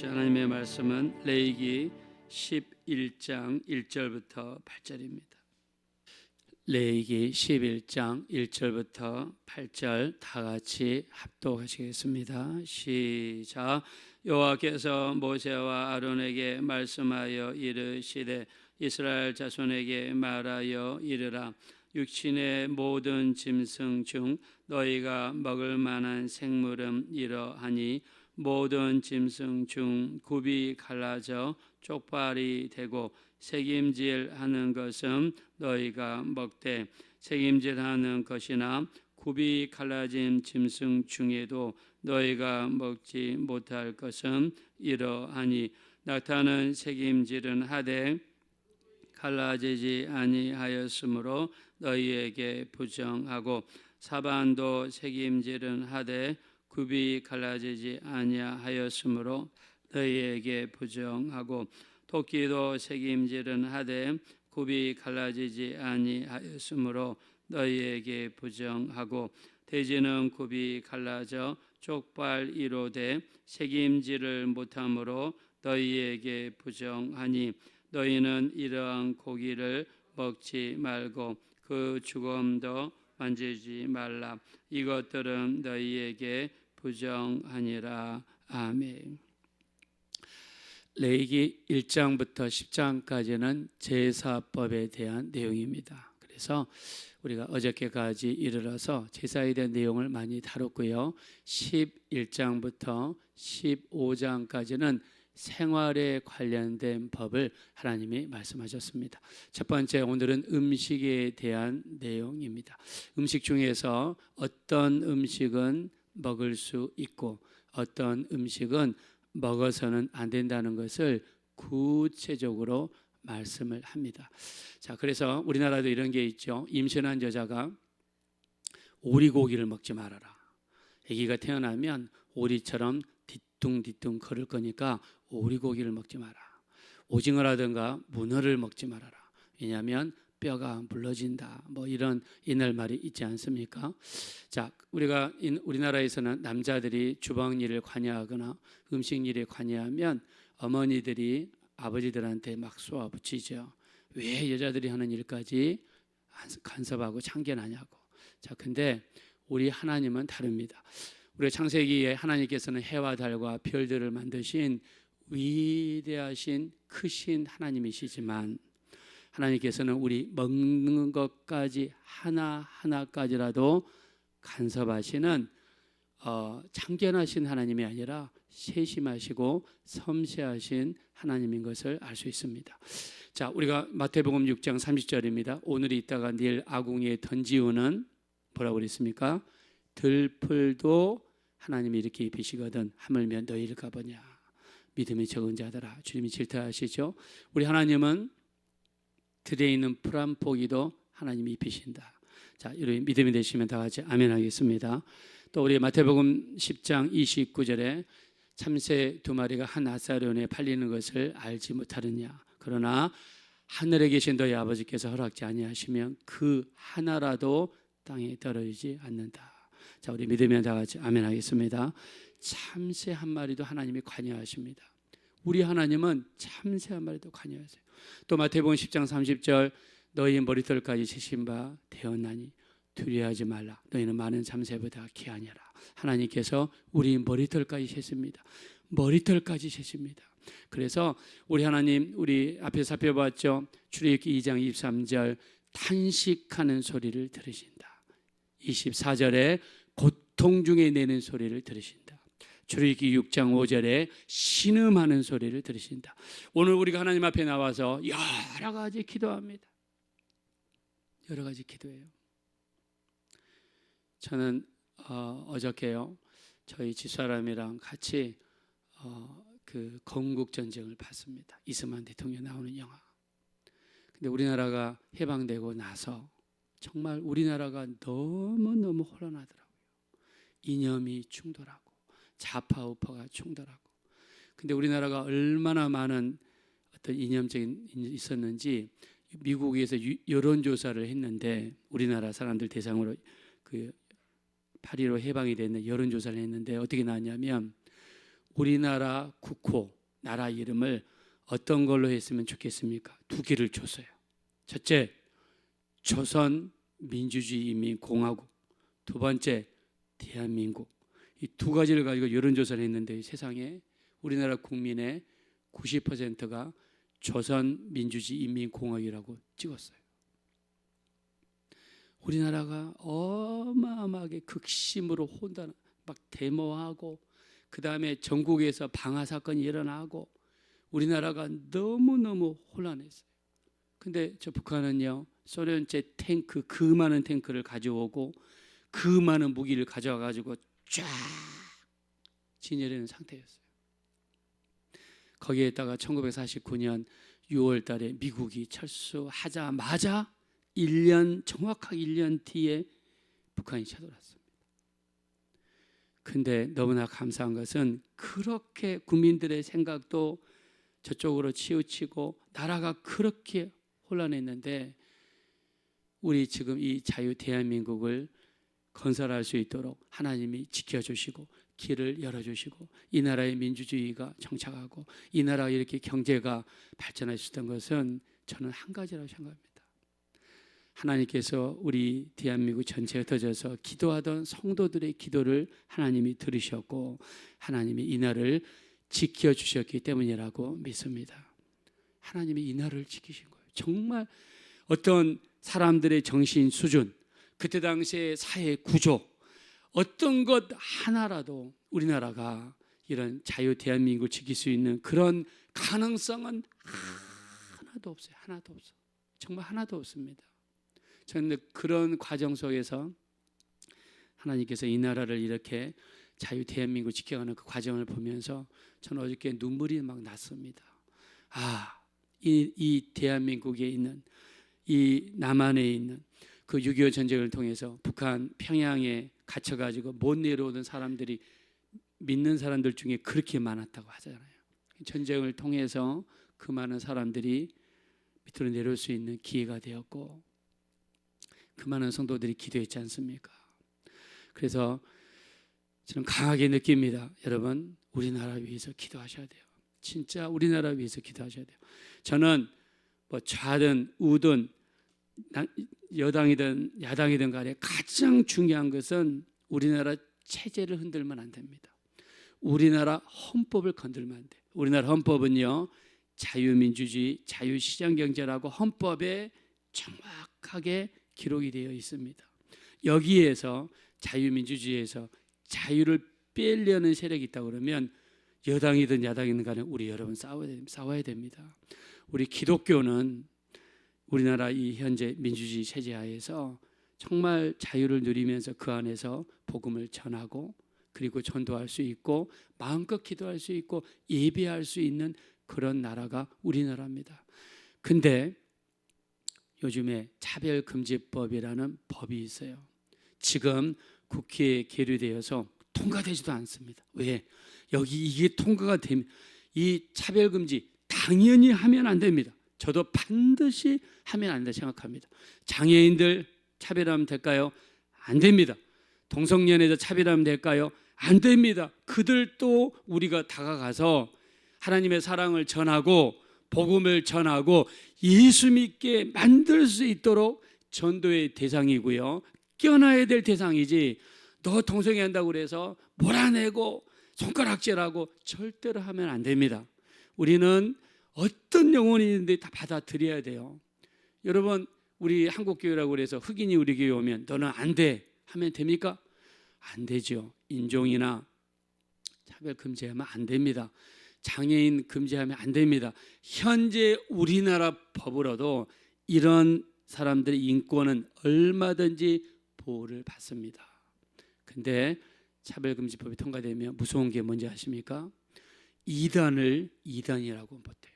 하나님의 말씀은 레이기 11장 1절부터 8절입니다. 레이기 11장 1절부터 8절 다 같이 합독하시겠습니다. 시작. 여호와께서 모세와 아론에게 말씀하여 이르시되 이스라엘 자손에게 말하여 이르라 육신의 모든 짐승 중 너희가 먹을 만한 생물은 이러하니 모든 짐승 중 굽이 갈라져 쪽발이 되고 책임질하는 것은 너희가 먹되 책임질하는 것이나 굽이 갈라진 짐승 중에도 너희가 먹지 못할 것은 이러하니 낙타는 책임질은 하되 갈라지지 아니하였으므로 너희에게 부정하고 사반도 책임질은 하되 굽이 갈라지지 아니하였으므로 너희에게 부정하고 토끼도 책임질은 하되 굽이 갈라지지 아니하였으므로 너희에게 부정하고 돼지는 굽이 갈라져 족발 이로 돼 책임질을 못함으로 너희에게 부정하니 너희는 이러한 고기를 먹지 말고 그 죽음도 만지지 말라. 이것들은 너희에게 부정하니라 아멘. 레이기 1장부터 10장까지는 제사법에 대한 내용입니다. 그래서 우리가 어저께까지 이르러서 제사에 대한 내용을 많이 다뤘고요. 11장부터 15장까지는 생활에 관련된 법을 하나님이 말씀하셨습니다. 첫 번째 오늘은 음식에 대한 내용입니다. 음식 중에서 어떤 음식은 먹을 수 있고 어떤 음식은 먹어서는 안 된다는 것을 구체적으로 말씀을 합니다. 자, 그래서 우리나라도 이런 게 있죠. 임신한 여자가 오리고기를 먹지 말아라. 아기가 태어나면 오리처럼 뒤뚱뒤뚱 걸을 거니까 오리고기를 먹지 마라. 오징어라든가 문어를 먹지 말아라. 왜냐하면 뼈가 물러진다. 뭐 이런 옛날 말이 있지 않습니까? 자, 우리가 우리나라에서는 남자들이 주방 일을 관여하거나 음식 일에 관여하면 어머니들이 아버지들한테 막 쏘아 붙이죠. 왜 여자들이 하는 일까지 간섭하고 참견하냐고. 자, 근데 우리 하나님은 다릅니다. 우리 창세기에 하나님께서는 해와 달과 별들을 만드신 위대하신 크신 하나님이시지만 하나님께서는 우리 먹는 것까지 하나 하나까지라도 간섭하시는 어, 참견하신 하나님이 아니라 세심하시고 섬세하신 하나님인 것을 알 수 있습니다. 자, 우리가 마태복음 6장 30절입니다. 오늘 있다가 내일 아궁이에 던지우는 뭐라고 그랬습니까? 들풀도 하나님이 이렇게 입히시거든 하물며 너희를 가보냐 믿음이 적은 자들아 주님이 질타하시죠. 우리 하나님은 들에 있는 풀 한 포기도 하나님이 입히신다. 자, 여러분 믿음이 되시면 다 같이 아멘 하겠습니다. 또 우리 마태복음 10장 29절에 참새 두 마리가 한 아사련에 팔리는 것을 알지 못하느냐. 그러나 하늘에 계신 너희 아버지께서 허락지 아니하시면 그 하나라도 땅에 떨어지지 않는다. 자, 우리 믿으면 다 같이 아멘 하겠습니다. 참새 한 마리도 하나님이 관여하십니다. 우리 하나님은 참새 한 마리도 관여하세요. 또 마태복음 10장 30절 너희 머리털까지 세신 바 되었나니 두려워하지 말라. 너희는 많은 참새보다 귀하니라. 하나님께서 우리 머리털까지 세십니다. 머리털까지 세십니다. 그래서 우리 하나님 우리 앞에 살펴봤죠. 출애굽기 2장 23절 탄식하는 소리를 들으신다. 24절에 고통 중에 내는 소리를 들으신다. 출애굽기 6장 5절에 신음하는 소리를 들으신다. 오늘 우리가 하나님 앞에 나와서 여러 가지 기도합니다. 여러 가지 기도해요. 저는 어, 어저께요 저희 집사람이랑 같이 어, 그 건국 전쟁을 봤습니다. 이스만 대통령 나오는 영화. 근데 우리나라가 해방되고 나서 정말 우리나라가 너무 너무 혼란하더라고요. 이념이 충돌하고 좌파 우파가 충돌하고. 근데 우리나라가 얼마나 많은 어떤 이념적인 있었는지 미국에서 여론 조사를 했는데 우리나라 사람들 대상으로 그 8.15 해방이 됐는 여론 조사를 했는데 어떻게 나왔냐면 우리나라 국호 나라 이름을 어떤 걸로 했으면 좋겠습니까? 두 개를 줬어요. 첫째, 조선 민주주의 인민 공화국. 두 번째, 대한민국. 이 두 가지를 가지고 여론조사를 했는데 세상에 우리나라 국민의 90%가 조선 민주주의 인민 공화국이라고 찍었어요. 우리나라가 어마어마하게 극심으로 혼단, 막 데모하고 그 다음에 전국에서 방화 사건이 일어나고 우리나라가 너무 너무 혼란했어요. 근데 저 북한은요 소련제 탱크 그 많은 탱크를 가져오고 그 많은 무기를 가져와 가지고 쫙 진열하는 상태였어요. 거기에다가 1949년 6월 달에 미국이 철수하자마자 1년 정확하게 1년 뒤에 북한이 쳐들어왔습니다. 근데 너무나 감사한 것은 그렇게 국민들의 생각도 저쪽으로 치우치고 나라가 그렇게 혼란했는데 우리 지금 이 자유 대한민국을 건설할 수 있도록 하나님이 지켜주시고 길을 열어주시고 이 나라의 민주주의가 정착하고 이 나라가 이렇게 경제가 발전할 수 있던 것은 저는 한 가지라고 생각합니다. 하나님께서 우리 대한민국 전체에 흩어져서 기도하던 성도들의 기도를 하나님이 들으셨고 하나님이 이 나라를 지켜 주셨기 때문이라고 믿습니다. 하나님이 이 나라를 지키신 거예요. 정말 어떤 사람들의 정신 수준, 그때 당시의 사회 구조, 어떤 것 하나라도 우리나라가 이런 자유 대한민국을 지킬 수 있는 그런 가능성은 하나도 없어요. 하나도 없어. 정말 하나도 없습니다. 저는 그런 과정 속에서 하나님께서 이 나라를 이렇게 자유 대한민국 지켜가는 그 과정을 보면서 저는 어저께 눈물이 막 났습니다. 아, 이, 이 대한민국에 있는 이 남한에 있는 그 6.25 전쟁을 통해서 북한 평양에 갇혀가지고 못 내려오는 사람들이 믿는 사람들 중에 그렇게 많았다고 하잖아요. 전쟁을 통해서 그 많은 사람들이 밑으로 내려올 수 있는 기회가 되었고 그 많은 성도들이 기도했지 않습니까? 그래서 저는 강하게 느낍니다. 여러분, 우리나라 위해서 기도하셔야 돼요. 진짜 우리나라 위해서 기도하셔야 돼요. 저는 뭐 좌든 우든 여당이든 야당이든 간에 가장 중요한 것은 우리나라 체제를 흔들면 안 됩니다. 우리나라 헌법을 건들면 안 돼. 우리나라 헌법은요. 자유민주주의, 자유시장경제라고 헌법에 정확하게 기록이 되어 있습니다. 여기에서 자유민주주의에서 자유를 빼려는 세력이 있다 그러면 여당이든 야당이든 간에 우리 여러분 싸워야 됩니다. 우리 기독교는 우리나라 이 현재 민주주의 체제 하에서 정말 자유를 누리면서 그 안에서 복음을 전하고 그리고 전도할 수 있고 마음껏 기도할 수 있고 예배할 수 있는 그런 나라가 우리나라입니다. 근데 요즘에 차별금지법이라는 법이 있어요. 지금 국회에 계류되어서 통과되지도 않습니다. 왜? 여기 이게 통과가 되면 이 차별금지 당연히 하면 안 됩니다. 저도 반드시 하면 안 된다 생각합니다. 장애인들 차별하면 될까요? 안 됩니다. 동성연애자 차별하면 될까요? 안 됩니다. 그들도 우리가 다가가서 하나님의 사랑을 전하고 복음을 전하고 예수 믿게 만들 수 있도록 전도의 대상이고요. 껴놔야 될 대상이지 너 동성애 한다고 그래서 몰아내고 손가락질하고 절대로 하면 안 됩니다. 우리는 어떤 영혼이 있는데 다 받아들여야 돼요. 여러분 우리 한국 교회라고 그래서 흑인이 우리 교회 오면 너는 안 돼 하면 됩니까? 안 되죠. 인종이나 차별 금지하면 안 됩니다. 장애인 금지하면 안 됩니다. 현재 우리나라 법으로도 이런 사람들의 인권은 얼마든지 보호를 받습니다. 근데 차별금지법이 통과되면 무서운 게 뭔지 아십니까? 이단을 이단이라고 못해요.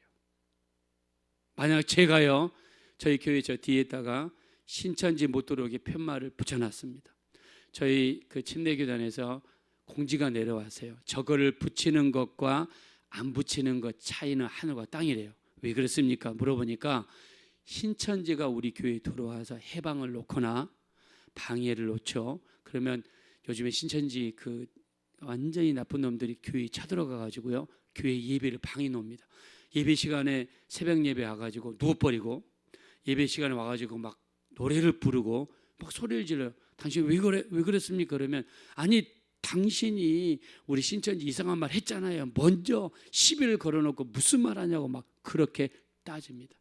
만약 제가요, 저희 교회 저 뒤에다가 신천지 못 들어오게 편말을 붙여놨습니다. 저희 그 침례교단에서 공지가 내려왔어요. 저거를 붙이는 것과 안 붙이는 것 차이는 하늘과 땅이래요. 왜 그렇습니까? 물어보니까 신천지가 우리 교회에 들어와서 해방을 놓거나 방해를 놓죠. 그러면 요즘에 신천지 그 완전히 나쁜 놈들이 교회에 쳐들어가 가지고요. 교회 예배를 방해 놓습니다. 예배 시간에 새벽 예배 와 가지고 누워 버리고 예배 시간에 와 가지고 막 노래를 부르고 막 소리를 질러. 당신 왜 그래? 왜 그랬습니까? 그러면 아니 당신이 우리 신천지 이상한 말 했잖아요. 먼저 시비를 걸어놓고 무슨 말 하냐고 막 그렇게 따집니다.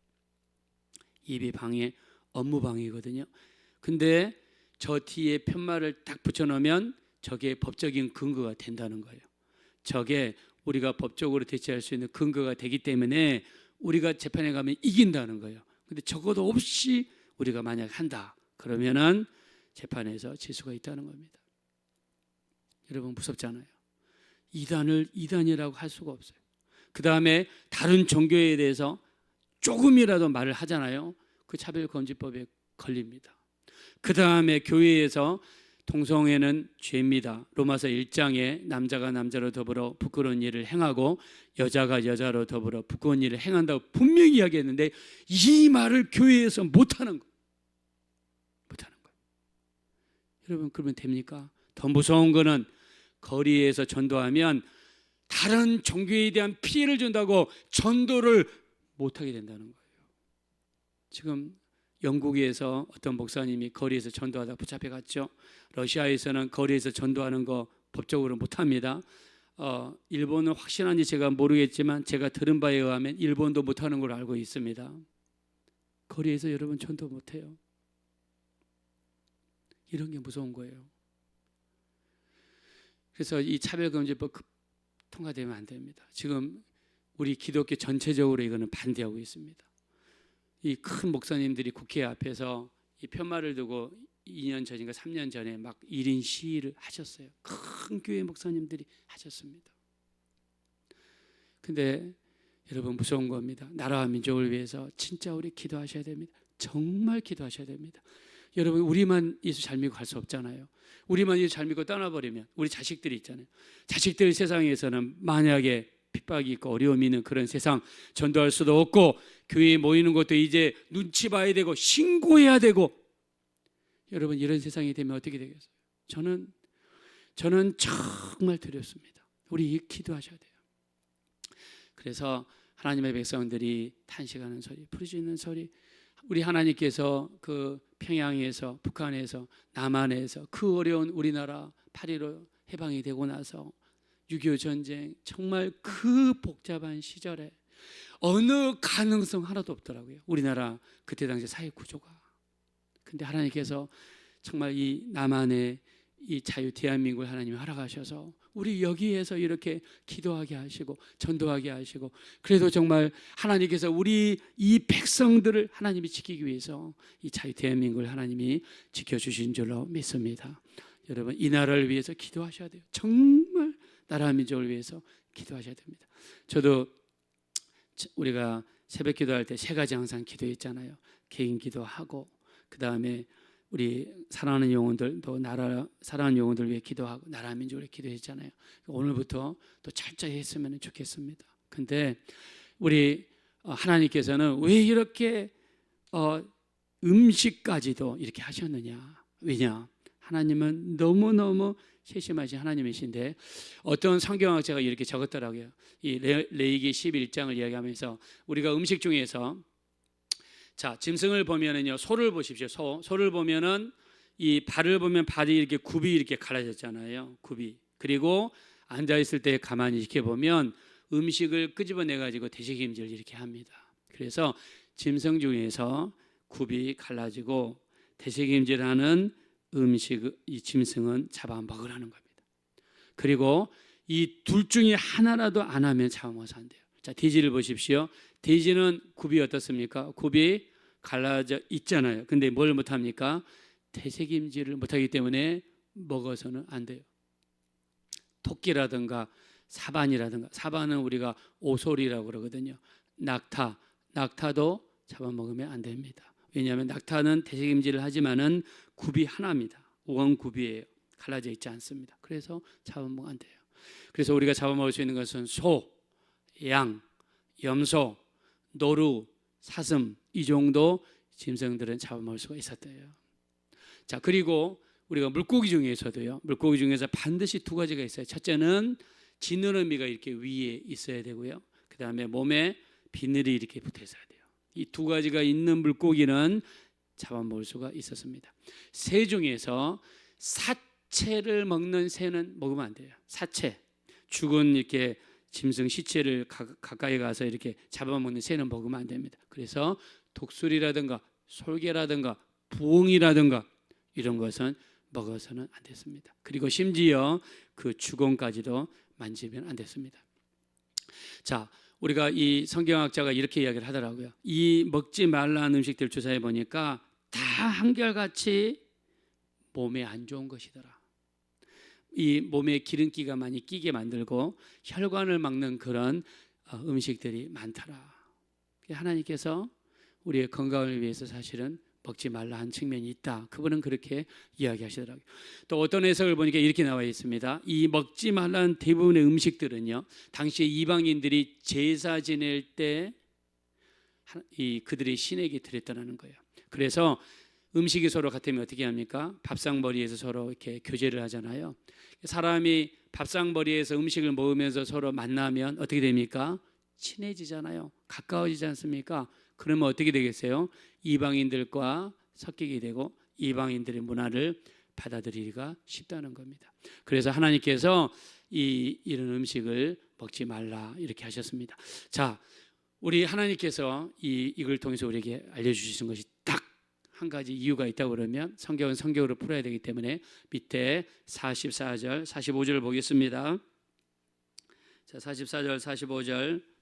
예배 방해, 업무 방해거든요. 근데 저 뒤에 편말을 딱 붙여놓으면 저게 법적인 근거가 된다는 거예요. 저게 우리가 법적으로 대체할 수 있는 근거가 되기 때문에 우리가 재판에 가면 이긴다는 거예요. 근데 적어도 없이 우리가 만약 한다 그러면은 재판에서 질 수가 있다는 겁니다. 여러분 무섭잖아요. 이단을 이단이라고 할 수가 없어요. 그 다음에 다른 종교에 대해서 조금이라도 말을 하잖아요. 그 차별금지법에 걸립니다. 그 다음에 교회에서 동성애는 죄입니다. 로마서 1장에 남자가 남자로 더불어 부끄러운 일을 행하고 여자가 여자로 더불어 부끄러운 일을 행한다고 분명히 이야기했는데 이 말을 교회에서 못하는 거, 못하는 거예요. 여러분 그러면 됩니까? 더 무서운 거는 거리에서 전도하면 다른 종교에 대한 피해를 준다고 전도를 못하게 된다는 거예요. 지금 영국에서 어떤 목사님이 거리에서 전도하다 붙잡혀 갔죠. 러시아에서는 거리에서 전도하는 거 법적으로 못합니다. 어, 일본은 확실한지 제가 모르겠지만 제가 들은 바에 의하면 일본도 못하는 걸로 알고 있습니다. 거리에서 여러분 전도 못해요. 이런 게 무서운 거예요. 그래서 이 차별금지법 급- 통과되면 안 됩니다. 지금 우리 기독교 전체적으로 이거는 반대하고 있습니다. 이 큰 목사님들이 국회 앞에서 이 편말을 두고 2년 전인가 3년 전에 막 1인 시위를 하셨어요. 큰 교회 목사님들이 하셨습니다. 근데 여러분 무서운 겁니다. 나라와 민족을 위해서 진짜 우리 기도하셔야 됩니다. 정말 기도하셔야 됩니다. 여러분 우리만 예수 잘 믿고 갈 수 없잖아요. 우리만 예수 잘 믿고 떠나버리면 우리 자식들이 있잖아요. 자식들 세상에서는 만약에 핍박이 있고 어려움이 있는 그런 세상 전도할 수도 없고 교회에 모이는 것도 이제 눈치 봐야 되고 신고해야 되고 여러분 이런 세상이 되면 어떻게 되겠어요? 저는 저는 정말 두렵습니다. 우리 기도하셔야 돼요. 그래서 하나님의 백성들이 탄식하는 소리, 부르짖는 소리, 우리 하나님께서 그 평양에서 북한에서 남한에서 그 어려운 우리나라 8.15 해방이 되고 나서 6.25 전쟁 정말 그 복잡한 시절에 어느 가능성 하나도 없더라고요. 우리나라 그때 당시 사회 구조가. 근데 하나님께서 정말 이 남한의 이 자유 대한민국을 하나님이 허락하셔서 우리 여기에서 이렇게 기도하게 하시고 전도하게 하시고 그래도 정말 하나님께서 우리 이 백성들을 하나님이 지키기 위해서 이 자유 대한민국을 하나님이 지켜주신 줄로 믿습니다. 여러분 이 나라를 위해서 기도하셔야 돼요. 정말 나라 민족을 위해서 기도하셔야 됩니다. 저도 우리가 새벽 기도할 때 세 가지 항상 기도했잖아요. 개인 기도하고 그 다음에 우리 사랑하는 영혼들 또 나라 사랑하는 영혼들 위해 기도하고 나라 민족을 위해 기도했잖아요. 오늘부터 또 철저히 했으면 좋겠습니다. 근데 우리 어, 하나님께서는 왜 이렇게 어, 음식까지도 이렇게 하셨느냐? 왜냐? 하나님은 너무 너무 세심하신 하나님이신데 어떤 성경학자가 이렇게 적었더라고요. 이 레- 레이기 11장을 이야기하면서 우리가 음식 중에서 자 짐승을 보면은요 소를 보십시오. 소 소를 보면은 이 발을 보면 발이 이렇게 굽이 이렇게 갈라졌잖아요. 굽이 그리고 앉아 있을 때 가만히 이렇게 보면 음식을 끄집어내 가지고 되새김질 이렇게 합니다. 그래서 짐승 중에서 굽이 갈라지고 되새김질하는 음식 이 짐승은 잡아 먹으라는 겁니다. 그리고 이 둘 중에 하나라도 안 하면 잡아먹어서 안 돼요. 자, 돼지를 보십시오. 돼지는 굽이 어떻습니까? 굽이 갈라져 있잖아요. 근데 뭘 못합니까? 되새김질을 못하기 때문에 먹어서는 안 돼요. 토끼라든가 사반이라든가 사반은 우리가 오솔이라고 그러거든요. 낙타, 낙타도 잡아먹으면 안 됩니다. 왜냐하면 낙타는 되새김질을 하지만은 굽이 하나입니다. 원굽이에요. 갈라져 있지 않습니다. 그래서 잡아먹으면 안 돼요. 그래서 우리가 잡아먹을 수 있는 것은 소, 양, 염소, 노루, 사슴 이 정도 짐승들은 잡아먹을 수가 있었대요. 자 그리고 우리가 물고기 중에서도요. 물고기 중에서 반드시 두 가지가 있어요. 첫째는 지느러미가 이렇게 위에 있어야 되고요. 그 다음에 몸에 비늘이 이렇게 붙어 있어야 돼요. 이 두 가지가 있는 물고기는 잡아먹을 수가 있었습니다. 새 중에서 사체를 먹는 새는 먹으면 안 돼요. 사체 죽은 이렇게 짐승 시체를 가, 가까이 가서 이렇게 잡아먹는 새는 먹으면 안 됩니다. 그래서 독수리라든가 솔개라든가 부엉이라든가 이런 것은 먹어서는 안 됐습니다. 그리고 심지어 그 주공까지도 만지면 안 됐습니다. 자, 우리가 이 성경학자가 이렇게 이야기를 하더라고요. 이 먹지 말라는 음식들 조사해 보니까 다 한결같이 몸에 안 좋은 것이더라. 이 몸에 기름기가 많이 끼게 만들고 혈관을 막는 그런 어, 음식들이 많더라. 하나님께서 우리의 건강을 위해서 사실은 먹지 말라 한 측면이 있다. 그분은 그렇게 이야기하시더라고요. 또 어떤 해석을 보니까 이렇게 나와 있습니다. 이 먹지 말라는 대부분의 음식들은요. 당시에 이방인들이 제사 지낼 때 이 그들의 신에게 드렸다는 거예요. 그래서 음식이 서로 같으면 어떻게 합니까? 밥상머리에서 서로 이렇게 교제를 하잖아요. 사람이 밥상머리에서 음식을 먹으면서 서로 만나면 어떻게 됩니까? 친해지잖아요. 가까워지지 않습니까? 그러면 어떻게 되겠어요? 이방인들과 섞이게 되고 이방인들의 문화를 받아들이기가 쉽다는 겁니다. 그래서 하나님께서 이 이런 음식을 먹지 말라 이렇게 하셨습니다. 자, 우리 하나님께서 이 이걸 통해서 우리에게 알려 주신 것이 딱 한 가지 이유가 있다고 그러면 성경은 성경으로 풀어야 되기 때문에 밑에 44절, 45절 보겠습니다. 자, 44절, 45절.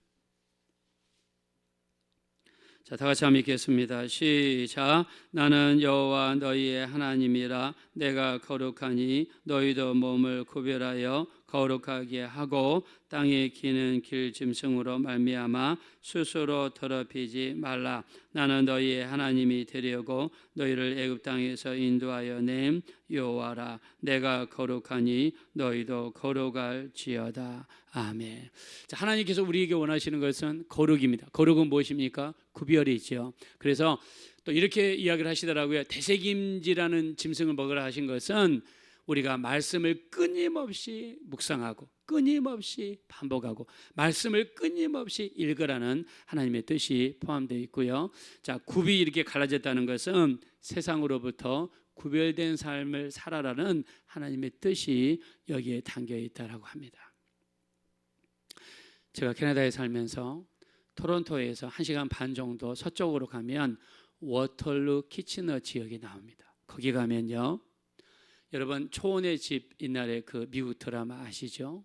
자, 다 같이 한번 읽겠습니다. 시작. 나는 여호와 너희의 하나님이라 내가 거룩하니 너희도 몸을 구별하여 거룩하게 하고 땅에 기는 길 짐승으로 말미암아 스스로 더럽히지 말라. 나는 너희의 하나님이 되려고 너희를 애굽 땅에서 인도하여 낸 여호와라. 내가 거룩하니 너희도 거룩할지어다. 아멘. 자, 하나님께서 우리에게 원하시는 것은 거룩입니다. 거룩은 무엇입니까? 구별이죠. 그래서 또 이렇게 이야기를 하시더라고요. 대세김지라는 짐승을 먹으라 하신 것은 우리가 말씀을 끊임없이 묵상하고 끊임없이 반복하고 말씀을 끊임없이 읽으라는 하나님의 뜻이 포함되어 있고요. 자, 굽이 이렇게 갈라졌다는 것은 세상으로부터 구별된 삶을 살아라는 하나님의 뜻이 여기에 담겨 있다라고 합니다. 제가 캐나다에 살면서 토론토에서 1시간 반 정도 서쪽으로 가면 워털루 키치너 지역이 나옵니다. 거기 가면요. 여러분 초원의 집 옛날에 그 미국 드라마 아시죠?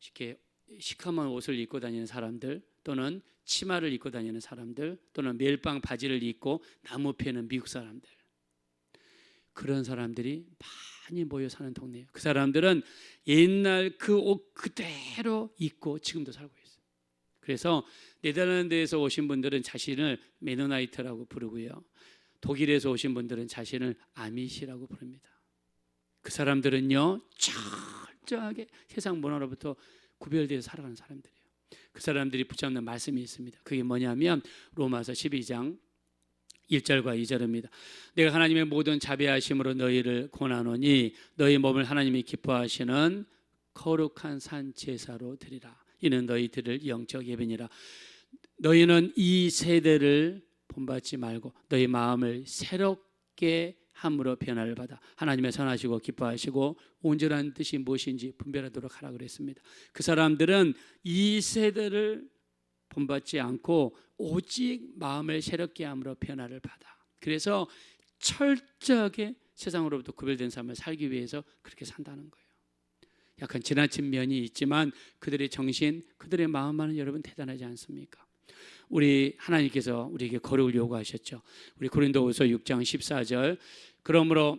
이렇게 시커먼 옷을 입고 다니는 사람들 또는 치마를 입고 다니는 사람들 또는 멜빵 바지를 입고 나무 패는 미국 사람들 그런 사람들이 많이 모여 사는 동네예요. 그 사람들은 옛날 그 옷 그대로 입고 지금도 살고 있어요. 그래서 네덜란드에서 오신 분들은 자신을 메노나이트라고 부르고요. 독일에서 오신 분들은 자신을 아미시라고 부릅니다. 그 사람들은요 철저하게 세상 문화로부터 구별되어 살아가는 사람들이에요. 그 사람들이 붙잡는 말씀이 있습니다. 그게 뭐냐면 로마서 12장 1절과 2절입니다. 내가 하나님의 모든 자비하심으로 너희를 권하노니 너희 몸을 하나님이 기뻐하시는 거룩한 산 제사로 드리라. 이는 너희들을 영적 예배니라. 너희는 이 세대를 본받지 말고 너희 마음을 새롭게 함으로 변화를 받아 하나님의 선하시고 기뻐하시고 온전한 뜻이 무엇인지 분별하도록 하라 그랬습니다. 그 사람들은 이 세대를 본받지 않고 오직 마음을 새롭게 함으로 변화를 받아. 그래서 철저하게 세상으로부터 구별된 삶을 살기 위해서 그렇게 산다는 거예요. 약간 지나친 면이 있지만 그들의 정신, 그들의 마음만은 여러분 대단하지 않습니까? 우리 하나님께서 우리에게 거룩을 요구하셨죠. 우리 고린도후서 6장 14절 그러므로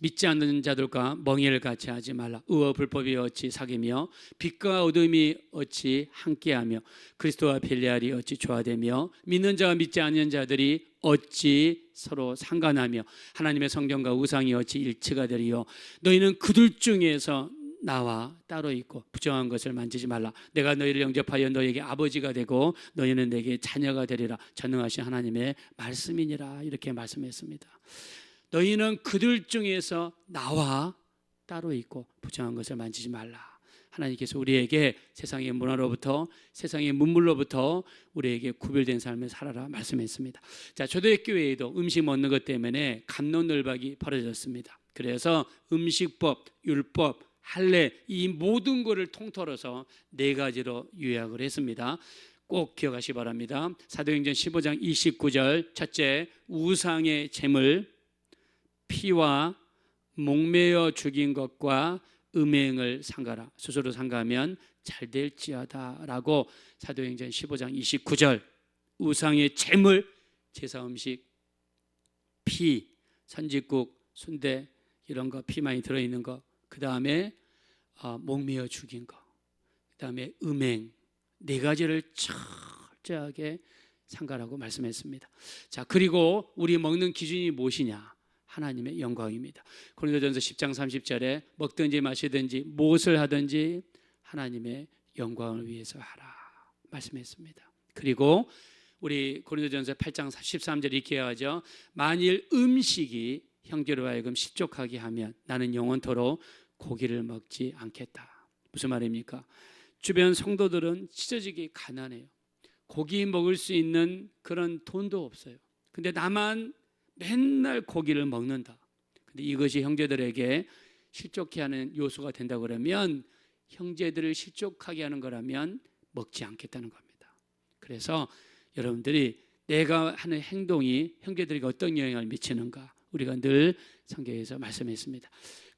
믿지 않는 자들과 멍해를 같이 하지 말라. 의와 불법이 어찌 사귀며 빛과 어둠이 어찌 함께하며 그리스도와 벨리알이 어찌 조화되며 믿는 자와 믿지 않는 자들이 어찌 서로 상관하며 하나님의 성경과 우상이 어찌 일치가 되리요. 너희는 그들 중에서 나와 따로 있고 부정한 것을 만지지 말라. 내가 너희를 영접하여 너희에게 아버지가 되고 너희는 내게 자녀가 되리라. 전능하신 하나님의 말씀이니라 이렇게 말씀했습니다. 너희는 그들 중에서 나와 따로 있고 부정한 것을 만지지 말라. 하나님께서 우리에게 세상의 문화로부터 세상의 문물로부터 우리에게 구별된 삶을 살아라 말씀했습니다. 자, 초대교회에도 음식 먹는 것 때문에 감론을박이 벌어졌습니다. 그래서 음식법, 율법, 할례 이 모든 것을 통틀어서 네 가지로 요약을 했습니다. 꼭 기억하시 기 바랍니다. 사도행전 15장 29절 첫째 우상의 재물 피와 목매어 죽인 것과 음행을 상가라 스스로 상가하면 잘 될지어다라고 사도행전 15장 29절 우상의 재물 제사 음식 피 선지국 순대 이런 거 피 많이 들어 있는 거 그다음에 어, 목매어 죽인 거 그다음에 음행 네 가지를 철저하게 상가라고 말씀했습니다. 자 그리고 우리 먹는 기준이 무엇이냐? 하나님의 영광입니다. 고린도전서 10장 30절에 먹든지 마시든지 무엇을 하든지 하나님의 영광을 위해서 하라 말씀했습니다. 그리고 우리 고린도전서 8장 13절 이렇게 하죠. 만일 음식이 형제로 하여금 실족하게 하면 나는 영원토록 고기를 먹지 않겠다. 무슨 말입니까? 주변 성도들은 찢어지기 가난해요. 고기 먹을 수 있는 그런 돈도 없어요. 근데 나만 맨날 고기를 먹는다. 근데 이것이 형제들에게 실족해 하는 요소가 된다 그러면 형제들을 실족하게 하는 거라면 먹지 않겠다는 겁니다. 그래서 여러분들이 내가 하는 행동이 형제들에게 어떤 영향을 미치는가 우리가 늘 성경에서 말씀했습니다.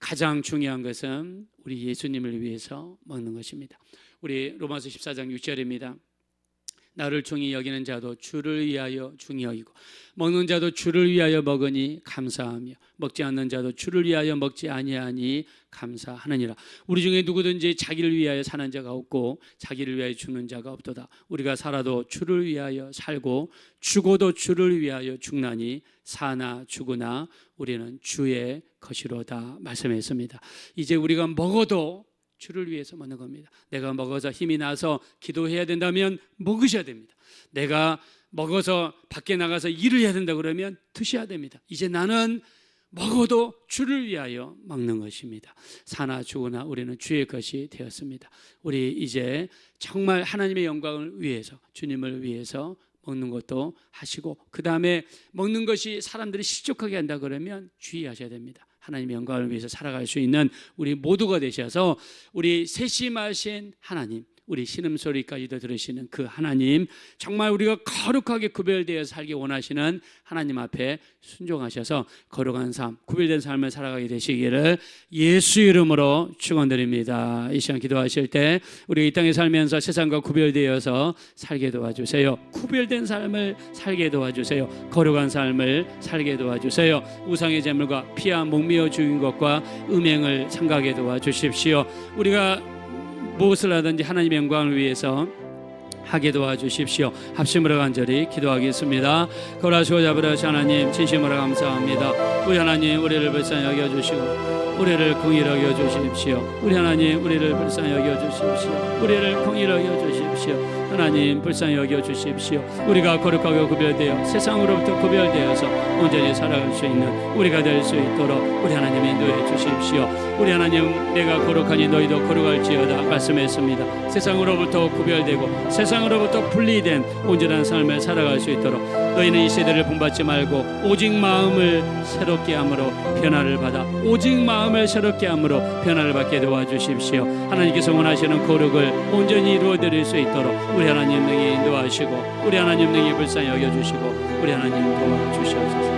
가장 중요한 것은 우리 예수님을 위해서 먹는 것입니다. 우리 로마서 14장 6절입니다. 나를 중히 여기는 자도 주를 위하여 중히 여기고 먹는 자도 주를 위하여 먹으니 감사하며 먹지 않는 자도 주를 위하여 먹지 아니하니 감사하느니라. 우리 중에 누구든지 자기를 위하여 사는 자가 없고 자기를 위하여 죽는 자가 없도다. 우리가 살아도 주를 위하여 살고 죽어도 주를 위하여 죽나니 사나 죽으나 우리는 주의 것이로다 말씀했습니다. 이제 우리가 먹어도 주를 위해서 먹는 겁니다. 내가 먹어서 힘이 나서 기도해야 된다면 먹으셔야 됩니다. 내가 먹어서 밖에 나가서 일을 해야 된다 그러면 드셔야 됩니다. 이제 나는 먹어도 주를 위하여 먹는 것입니다. 사나 죽으나 우리는 주의 것이 되었습니다. 우리 이제 정말 하나님의 영광을 위해서 주님을 위해서 먹는 것도 하시고 그 다음에 먹는 것이 사람들이 실족하게 한다 그러면 주의하셔야 됩니다. 하나님의 영광을 위해서 살아갈 수 있는 우리 모두가 되셔서 우리 세심하신 하나님 우리 신음소리까지도 들으시는 그 하나님 정말 우리가 거룩하게 구별되어 살기 원하시는 하나님 앞에 순종하셔서 거룩한 삶 구별된 삶을 살아가게 되시기를 예수 이름으로 축원드립니다. 이 시간 기도하실 때 우리 이 땅에 살면서 세상과 구별되어서 살게 도와주세요. 구별된 삶을 살게 도와주세요. 거룩한 삶을 살게 도와주세요. 우상의 재물과 피와 목미어 죽인 것과 음행을 삼가게 도와주십시오. 우리가 무엇을 하든지 하나님의 영광을 위해서 하게 도와주십시오. 합심으로 간절히 기도하겠습니다. 거라시고 잡으라시 하나님 진심으로 감사합니다. 우리 하나님 우리를 불쌍히 여겨주시고 우리를 긍휼하게 여주십시오. 우리 하나님 우리를 불쌍히 여겨주십시오. 우리를 긍휼하게 여주십시오. 하나님 불쌍히 여겨 주십시오. 우리가 거룩하게 구별되어 세상으로부터 구별되어서 온전히 살아갈 수 있는 우리가 될 수 있도록 우리 하나님 인도해 주십시오. 우리 하나님 내가 거룩하니 너희도 거룩할지어다 말씀했습니다. 세상으로부터 구별되고 세상으로부터 분리된 온전한 삶을 살아갈 수 있도록 너희는 이 세대를 본받지 말고 오직 마음을 새롭게 함으로 변화를 받아 오직 마음을 새롭게 함으로 변화를 받게 도와주십시오. 하나님께서 원하시는 거룩을 온전히 이루어 드릴 수 있도록 우리 하나님 능히 인도하시고 우리 하나님 능히 불쌍히 여겨주시고 우리 하나님 도와주시옵소서.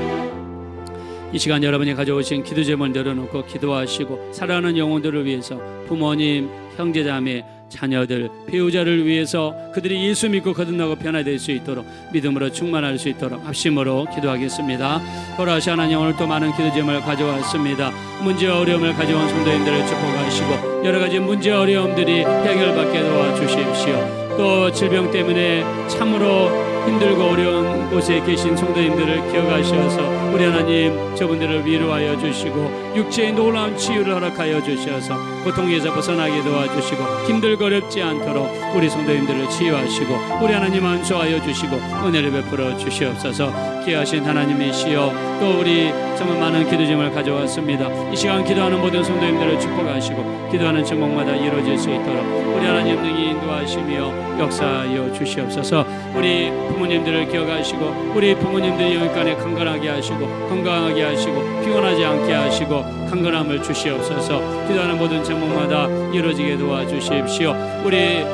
이 시간 여러분이 가져오신 기도 제물 내려놓고 기도하시고 사랑하는 영혼들을 위해서 부모님, 형제자매, 자녀들, 배우자를 위해서 그들이 예수 믿고 거듭나고 변화될 수 있도록 믿음으로 충만할 수 있도록 합심으로 기도하겠습니다. 돌아시 하나님 오늘 또 많은 기도 제목을 가져왔습니다. 문제와 어려움을 가져온 성도님들을 축복하시고 여러 가지 문제 어려움들이 해결받게 도와주십시오. 또 질병 때문에 참으로 힘들고 어려운 곳에 계신 성도님들을 기억하셔서 우리 하나님 저분들을 위로하여 주시고 육체의 놀라운 치유를 허락하여 주셔서 고통에서 벗어나게 도와주시고 힘들고 어렵지 않도록 우리 성도님들을 치유하시고 우리 하나님 안수하여 주시고 은혜를 베풀어 주시옵소서 귀하신 하나님이시여 또 우리 정말 많은 기도 제목을 가져왔습니다. 이 시간 기도하는 모든 성도님들을 축복하시고 기도하는 제목마다 이루어질 수 있도록 우리 하나님 능히 인도하시며 역사하여 주시옵소서. 우리 부모님들을 기억하시고 우리 부모님들 영육간에 강건하게 하시고 건강하게 하시고 피곤하지 않게 하시고 강건함을 주시옵소서. 기도하는 모든 제목마다 이루어지게 도와주십시오. 우리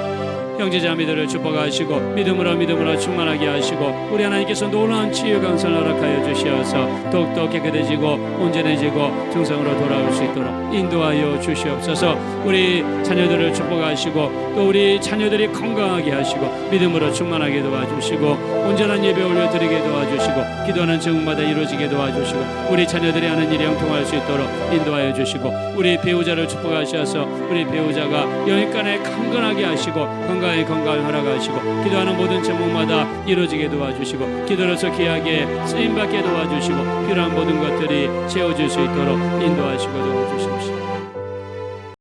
형제자매들을 축복하시고 믿음으로 믿음으로 충만하게 하시고 우리 하나님께서 놀라운 치유 강선을 허락하여 주시어서 더욱더 깨끗해지고 온전해지고 정상으로 돌아올 수 있도록 인도하여 주시옵소서. 우리 자녀들을 축복하시고 또 우리 자녀들이 건강하게 하시고 믿음으로 충만하게 도와주시고 온전한 예배 올려드리게 도와주시고 기도하는 증마다 이루어지게 도와주시고 우리 자녀들이 하는 일이 형통할 수 있도록 인도하여 주시고 우리 배우자를 축복하셔서 우리 배우자가 영육간에 강건하게 하시고 건강 에 건강을 허락하시고 기도하는 모든 제목마다 이루어지게 도와주시고 기도로서 귀하게 쓰임받게 도와주시고 필요한 모든 것들이 채워질 수 있도록 인도하시고 도와주십시오